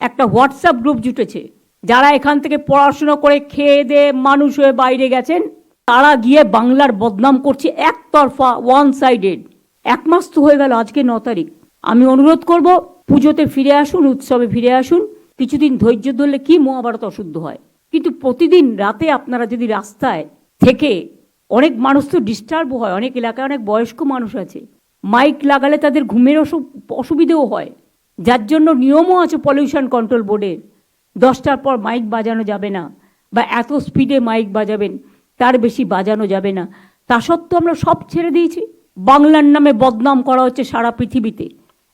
একটা WhatsApp group জুটেছে। যারা এখান থেকে পড়াশুনো করে খেয়ে দিয়ে মানুষ হয়ে বাইরে গেছেন, তারা গিয়ে বাংলার বদনাম করছে একতরফা ওয়ান সাইডেড এক মাস তো হয়ে গেল, আজকে ন তারিখ। আমি অনুরোধ করব, পুজোতে ফিরে আসুন, উৎসবে ফিরে আসুন। কিছুদিন ধৈর্য ধরলে কি মহাভারত অশুদ্ধ হয়? কিন্তু প্রতিদিন রাতে আপনারা যদি রাস্তায় থেকে অনেক মানুষ তো ডিস্টার্ব হয়, অনেক এলাকায় অনেক বয়স্ক মানুষ আছে। মাইক লাগালে তাদের ঘুমের অসু- অসুবিধেও হয়। যার জন্য নিয়মও আছে পলিউশন কন্ট্রোল বোর্ডের দশটার পর মাইক বাজানো যাবে না বা এত স্পিডে মাইক বাজাবেন, তার বেশি বাজানো যাবে না। তা সত্ত্বেও আমরা সব ছেড়ে দিয়েছি। বাংলার নামে বদনাম করা হচ্ছে সারা পৃথিবীতে।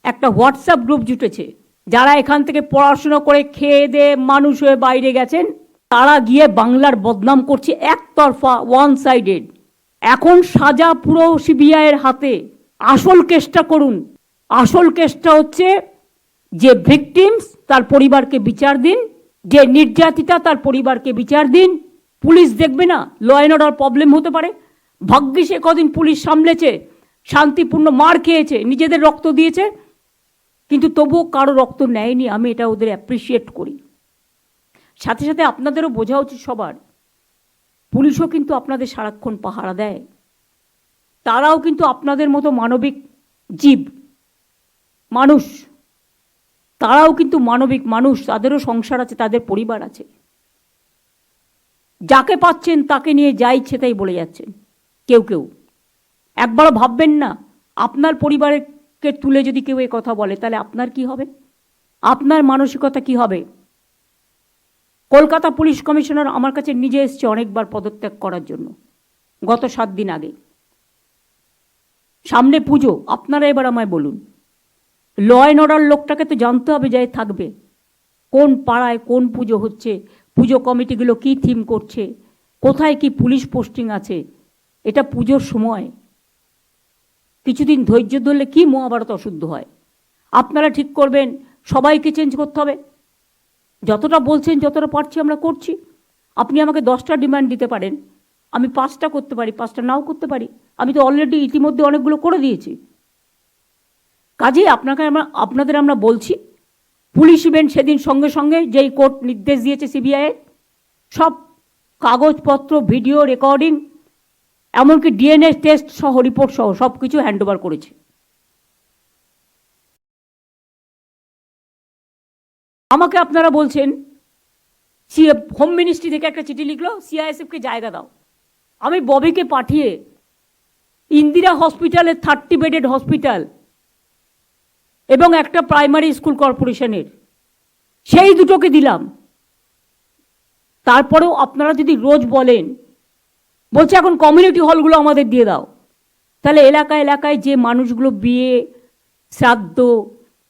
একটা হোয়াটসঅ্যাপ গ্রুপ জুটেছে। যারা এখান থেকে পড়াশুনো করে খেয়ে দিয়ে মানুষ হয়ে বাইরে গেছেন, তারা গিয়ে বাংলার বদনাম করছে একতরফা ওয়ান সাইডেড এখন সাজা পুরো সিবিআইয়ের হাতে। আসল কেসটা করুন। আসল কেসটা হচ্ছে যে ভিকটিমস তার পরিবারকে বিচার দিন, যে নির্যাতিতা তার পরিবারকে বিচার দিন। পুলিশ দেখবে না ল অ্যান্ড অর্ডার প্রবলেম হতে পারে। ভাগ্যিস কদিন পুলিশ সামলেছে, শান্তিপূর্ণ মার খেয়েছে, নিজেদের রক্ত দিয়েছে। কিন্তু তবুও কারও রক্ত নেয়নি, আমি এটা ওদের অ্যাপ্রিসিয়েট করি। সাথে সাথে আপনাদেরও বোঝা উচিত সবার, পুলিশও কিন্তু আপনাদের সারাক্ষণ পাহারা দেয়। তারাও কিন্তু আপনাদের মতো মানবিক জীব, মানুষ। তারাও কিন্তু মানবিক মানুষ, তাদেরও সংসার আছে, তাদের পরিবার আছে। যাকে পাচ্ছেন তাকে নিয়ে যা ইচ্ছে তাই বলে যাচ্ছেন, কেউ কেউ। একবারও ভাববেন না, আপনার পরিবারকে তুলে যদি কেউ এ কথা বলে, তাহলে আপনার কি হবে? আপনার মানসিকতা কি হবে? কলকাতা পুলিশ কমিশনার আমার কাছে নিজে এসছে অনেকবার পদত্যাগ করার জন্য, গত সাত দিন আগে। সামনে পুজো, আপনারা এবার আমায় বলুন। ল অ্যান্ড অর্ডার লোকটাকে তো জানতে হবে যে এ থাকবে। কোন পাড়ায় কোন পুজো হচ্ছে, পুজো কমিটিগুলো কি থিম করছে, কোথায় কি পুলিশ পোস্টিং আছে, এটা পুজোর সময়। কিছুদিন ধৈর্য ধরলে কি মহাভারত অশুদ্ধ হয়? আপনারা ঠিক করবেন, সবাইকে চেঞ্জ করতে হবে। যতটা বলছেন, যতটা পারছি আমরা করছি। আপনি আমাকে দশটা ডিমান্ড দিতে পারেন। আমি পাঁচটা করতে পারি, পাঁচটা নাও করতে পারি। আমি তো অলরেডি ইতিমধ্যে অনেকগুলো করে দিয়েছি। কাজেই আপনাকে আমরা, আপনাদের আমরা বলছি, পুলিশ ইভেন্ট সেদিন সঙ্গে সঙ্গে যেই কোর্ট নির্দেশ দিয়েছে সিবিআইয়ের সব কাগজপত্র ভিডিও রেকর্ডিং এমনকি ডিএনএ টেস্ট সহ রিপোর্ট সহ সব কিছু হ্যান্ডওভার করেছে। আমাকে আপনারা বলছেন সি হোম মিনিস্ট্রি থেকে একটা চিঠি লিখলো সিআইএসএফকে জায়গা দাও। আমি ববিকে পাঠিয়ে ইন্দিরা হসপিটালের থার্টি বেডেড হসপিটাল এবং একটা প্রাইমারি স্কুল কর্পোরেশনের। সেই দুটোকে দিলাম। তারপরেও আপনারা যদি রোজ বলেন, বলছে এখন কমিউনিটি হলগুলো আমাদের দিয়ে দাও। তাহলে এলাকা এলাকায় যে মানুষগুলো বিয়ে, শ্রাদ্ধ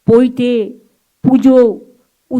পৈতে পুজো